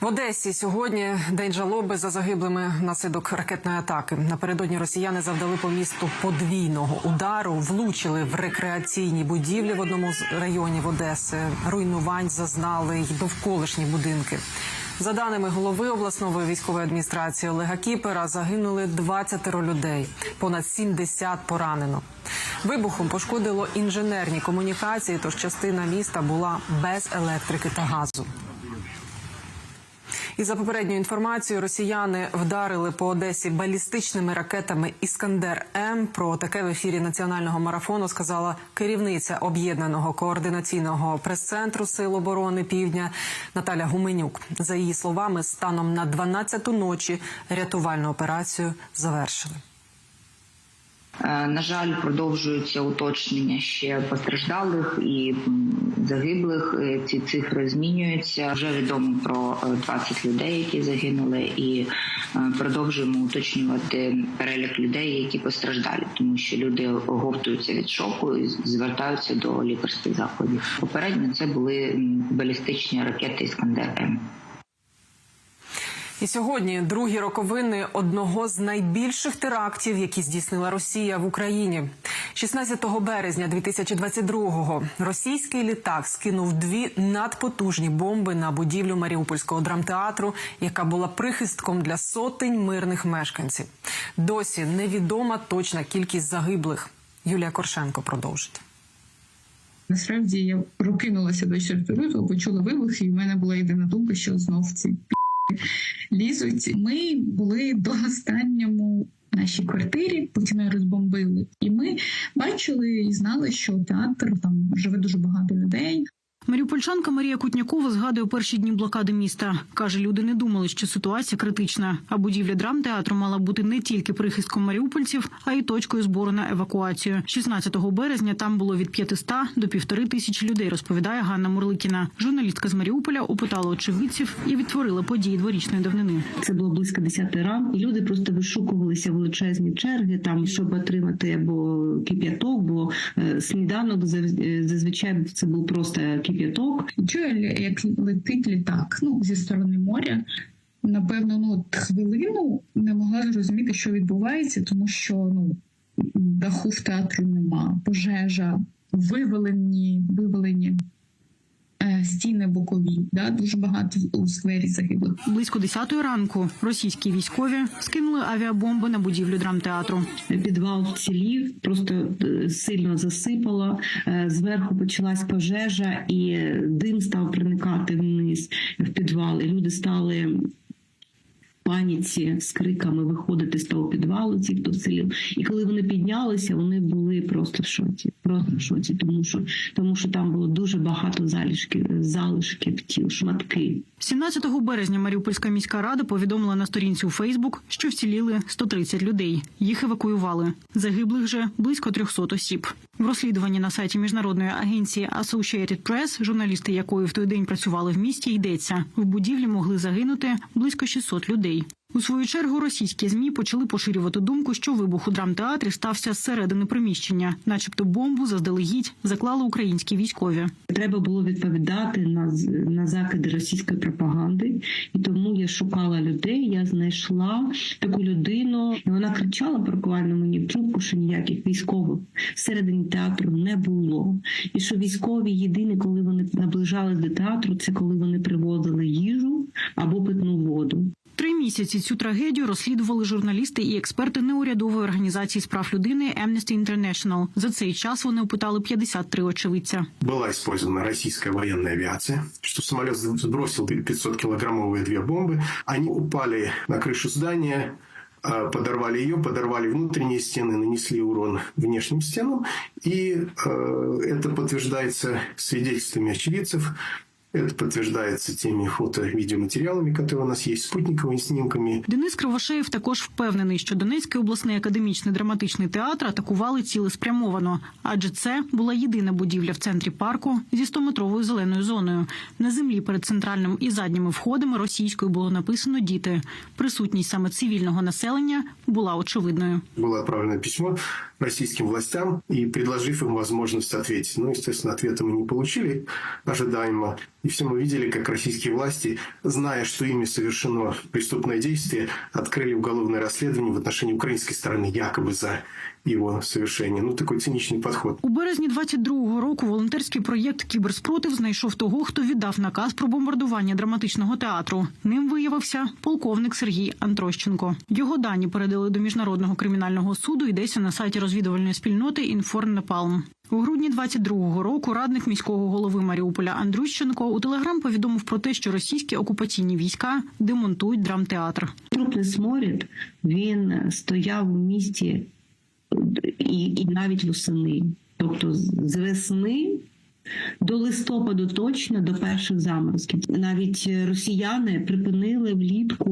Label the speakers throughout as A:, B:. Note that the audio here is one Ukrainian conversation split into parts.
A: В Одесі сьогодні день жалоби за загиблими внаслідок ракетної атаки. Напередодні росіяни завдали по місту подвійного удару, влучили в рекреаційні будівлі в одному з районів Одеси. Руйнувань зазнали й довколишні будинки. За даними голови обласної військової адміністрації Олега Кіпера, загинули 20 людей, понад 70 поранено. Вибухом пошкодило інженерні комунікації, тож частина міста була без електрики та газу. І за попередньою інформацією, росіяни вдарили по Одесі балістичними ракетами Іскандер М. Про таке в ефірі національного марафону сказала керівниця об'єднаного координаційного прес-центру Сил оборони Півдня Наталя Гуменюк. За її словами, станом на 12-ту ночі рятувальну операцію завершили.
B: Е, На жаль, продовжуються уточнення ще постраждалих і загиблих. Е, Ці цифри змінюються. Вже відомо про е, 20 людей, які загинули, і е, продовжуємо уточнювати перелік людей, які постраждали, тому що люди оговтуються від шоку і звертаються до лікарських закладів. Попередньо це були балістичні ракети Іскандер М.
A: І сьогодні другі роковини одного з найбільших терактів, які здійснила Росія в Україні. 16 березня 2022-го російський літак скинув дві надпотужні бомби на будівлю Маріупольського драмтеатру, яка була прихистком для сотень мирних мешканців. Досі невідома точна кількість загиблих. Юлія Коршенко продовжить.
C: Насправді я прокинулася до 4 лютого, почула вибух, і в мене була єдина думка, що знов ці лізуть. Ми були до останньому в нашій квартирі, потім розбомбили. І ми бачили і знали, що театр там живе дуже багато людей.
D: Маріупольчанка Марія Кутнякова згадує перші дні блокади міста. Каже, люди не думали, що ситуація критична. А будівля драмтеатру мала бути не тільки прихистком маріупольців, а й точкою збору на евакуацію. 16 березня там було від 500 до півтори тисячі людей. Розповідає Ганна Мурликіна. Журналістка з Маріуполя опитала очевидців і відтворила події дворічної давнини.
E: Це було близько 10 ранку, і люди просто вишукувалися величезні черги, там щоб отримати або кип'яток, бо е, сніданок е, зазвичай це був просто кип'яток.
C: І Чує, як летить літак ну, зі сторони моря. Напевно, ну хвилину не могла зрозуміти, що відбувається, тому що ну даху в театру нема, пожежа, вивелені, вивалені. е, стіни бокові. Да? Дуже багато у сквері загиблих.
D: Близько 10 ранку російські військові скинули авіабомби на будівлю драмтеатру.
E: Підвал вцілів, просто е, сильно засипало. е, Зверху почалась пожежа, і дим став проникати вниз в підвал. І люди стали. Паніці з криками виходити з того підвалу, ті, хто вцілів. І коли вони піднялися, вони були просто в шоці. Просто в шоці, тому що тому що там було дуже багато залишків, залишків тіл, шматки.
D: 17 березня Маріупольська міська рада повідомила на сторінці у Фейсбук, що вціліли 130 людей. Їх евакуювали. Загиблих же близько 300 осіб. В розслідуванні на сайті міжнародної агенції Associated Press, журналісти якої в той день працювали в місті, йдеться в будівлі могли загинути близько 600 людей. У свою чергу російські змі почали поширювати думку, що вибух у драмтеатрі стався зсередини приміщення, начебто бомбу заздалегідь заклали українські військові.
E: Треба було відповідати на на закиди російської пропаганди, і тому я шукала людей. Я знайшла таку людину, і вона кричала буквально мені в трубку, що ніяких військових всередині театру не було. І що військові єдине, коли вони наближались до театру, це коли вони привозили їжу або питну воду.
D: Три місяці цю трагедію розслідували журналісти і експерти неурядової організації з прав людини Amnesty International. За цей час вони опитали 53 очевидця.
F: была использована российская военная авиация, что самолет сбросил 500-килограммовые две бомбы. Они упали на крышу здания, э, подорвали ее, подорвали внутренние стены, нанесли урон внешним стенам. И э, это подтверждается свидетельствами очевидцев, это подтверждается теми фото-видеоматериалами, которые у нас есть, спутниковыми снимками.
D: Денис Кривошеєв також впевнений, що Донецький обласний академічний драматичний театр атакували цілеспрямовано, адже це була єдина будівля в центрі парку зі 100-метровою зеленою зоною. На землі перед центральним і задніми входами російською було написано діти. Присутність саме цивільного населення була очевидною.
F: было отправлено письмо российским властям и предложив им возможность ответить. Ну, естественно, ответа мы не получили ожидаемо. И все мы видели, как российские власти, зная, что ими совершено преступное действие, открыли уголовное расследование в отношении украинской стороны якобы за его совершение. Ну, такой циничный подход.
D: У березні 22-го року волонтерський проєкт Кіберспротив знайшов того, хто віддав наказ про бомбардування драматичного театру. Ним виявився полковник Сергій Антрощенко. Його дані передали до міжнародного кримінального суду. Йдеться на сайті розвідувальної спільноти «Інформнепалм». У грудні 22-го року радник міського голови Маріуполя Андрющенко у телеграм повідомив про те, що російські окупаційні війська демонтують драмтеатр.
E: Трупний сморід він стояв у місті і, і навіть восени. Тобто з весни до листопаду точно до перших заморозків. Навіть росіяни припинили влітку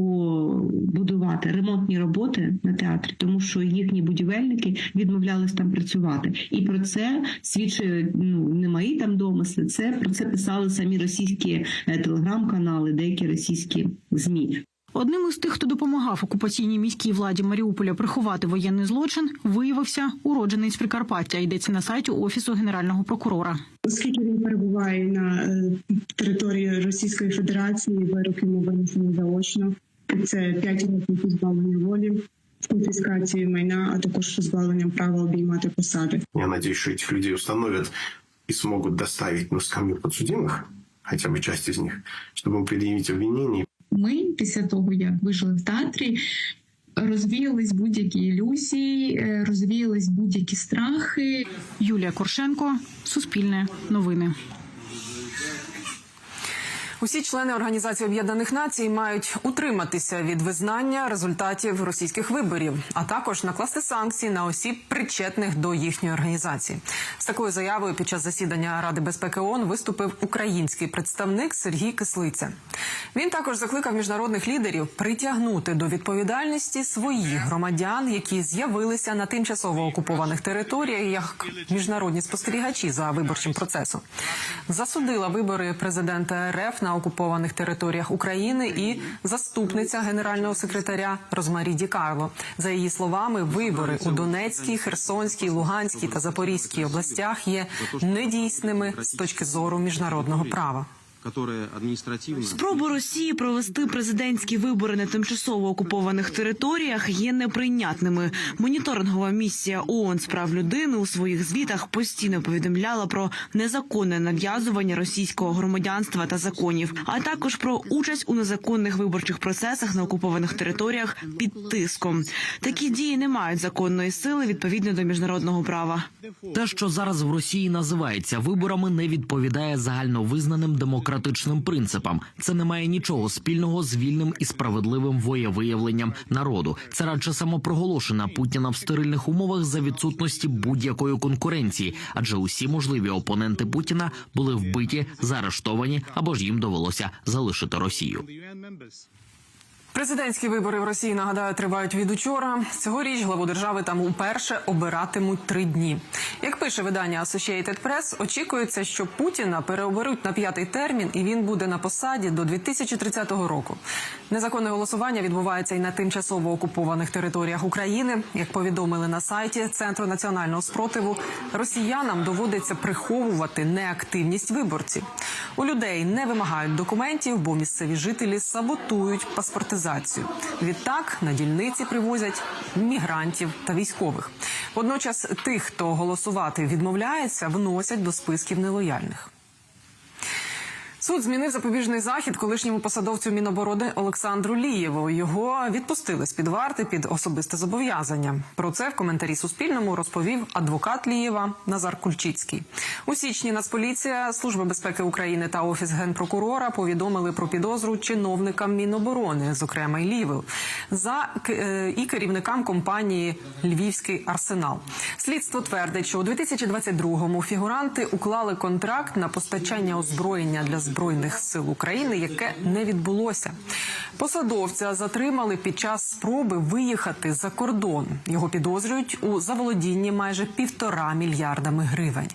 E: будувати ремонтні роботи на театрі, тому що їхні будівельники відмовлялись там працювати. І про це свідчить ну не мої там домисли. Це про це писали самі російські е, телеграм-канали, деякі російські змі.
D: Одним із тих, хто допомагав окупаційній міській владі Маріуполя приховати воєнний злочин, виявився уродженець Прикарпаття. Йдеться на сайті офісу генерального прокурора.
G: Оскільки він перебуває на е, території Російської Федерації, вирок йому винесено заочно. Це 5 років позбавлення волі, конфіскації майна, а також позбавленням права обіймати посади.
F: Я надеюсь, что этих людей установят и смогут доставить на скамью подсудимых, хотя бы часть из них, чтобы предъявить обвинение
C: Ми після того, як вижили в театрі, розвіялись будь-які ілюзії, е, розвіялись будь-які страхи.
D: Юлія Коршенко, Суспільне новини.
A: Усі члени Організації Об'єднаних Націй мають утриматися від визнання результатів російських виборів, а також накласти санкції на осіб, причетних до їхньої організації. З такою заявою під час засідання Ради безпеки ООН виступив український представник Сергій Кислиця. Він також закликав міжнародних лідерів притягнути до відповідальності своїх громадян, які з'явилися на тимчасово окупованих територіях як міжнародні спостерігачі за виборчим процесом. Засудила вибори президента РФ на окупованих територіях України і заступниця генерального секретаря Розмарі Ді Карло. За її словами, вибори у Донецькій, Херсонській, Луганській та Запорізькій областях є недійсними з точки зору міжнародного права.
H: Которые административно...
I: Спроби Росії провести президентські вибори на тимчасово окупованих територіях є неприйнятними. Моніторингова місія ООН з прав людини у своїх звітах постійно повідомляла про незаконне нав'язування російського громадянства та законів, а також про участь у незаконних виборчих процесах на окупованих територіях під тиском. Такі дії не мають законної сили відповідно до міжнародного права.
J: Те, що зараз в Росії називається виборами, не відповідає загальновизнаним демократичним принципам. Це не має нічого спільного з вільним і справедливим воєвиявленням народу. Це радше самопроголошена Путіна в стерильних умовах за відсутності будь-якої конкуренції, адже усі можливі опоненти Путіна були вбиті, заарештовані або ж їм довелося залишити Росію.
A: Президентські вибори в Росії нагадаю тривають від учора. Цьогоріч главу держави там уперше обиратимуть три дні. Як пише видання Associated Press, очікується, що Путіна переоберуть на п'ятий термін, і він буде на посаді до 2030 року. Незаконне голосування відбувається і на тимчасово окупованих територіях України. Як повідомили на сайті Центру національного спротиву, росіянам доводиться приховувати неактивність виборців. У людей не вимагають документів, бо місцеві жителі саботують паспортизацію. Відтак на дільниці привозять мігрантів та військових. Водночас тих, хто голосувати відмовляється, вносять до списків нелояльних. Суд змінив запобіжний захід колишньому посадовцю Міноборони Олександру Лієву. Його відпустили з під варти під особисте зобов'язання. Про це в коментарі Суспільному розповів адвокат Лієва Назар Кульчицький. У січні Нацполіція, Служба безпеки України та офіс генпрокурора повідомили про підозру чиновникам Міноборони, зокрема й Лієву, за е, і керівникам компанії Львівський арсенал. Слідство твердить, що у 2022-му фігуранти уклали контракт на постачання озброєння для збройних сил України, яке не відбулося. Посадовця затримали під час спроби виїхати за кордон. Його підозрюють у заволодінні майже півтора мільярдами гривень.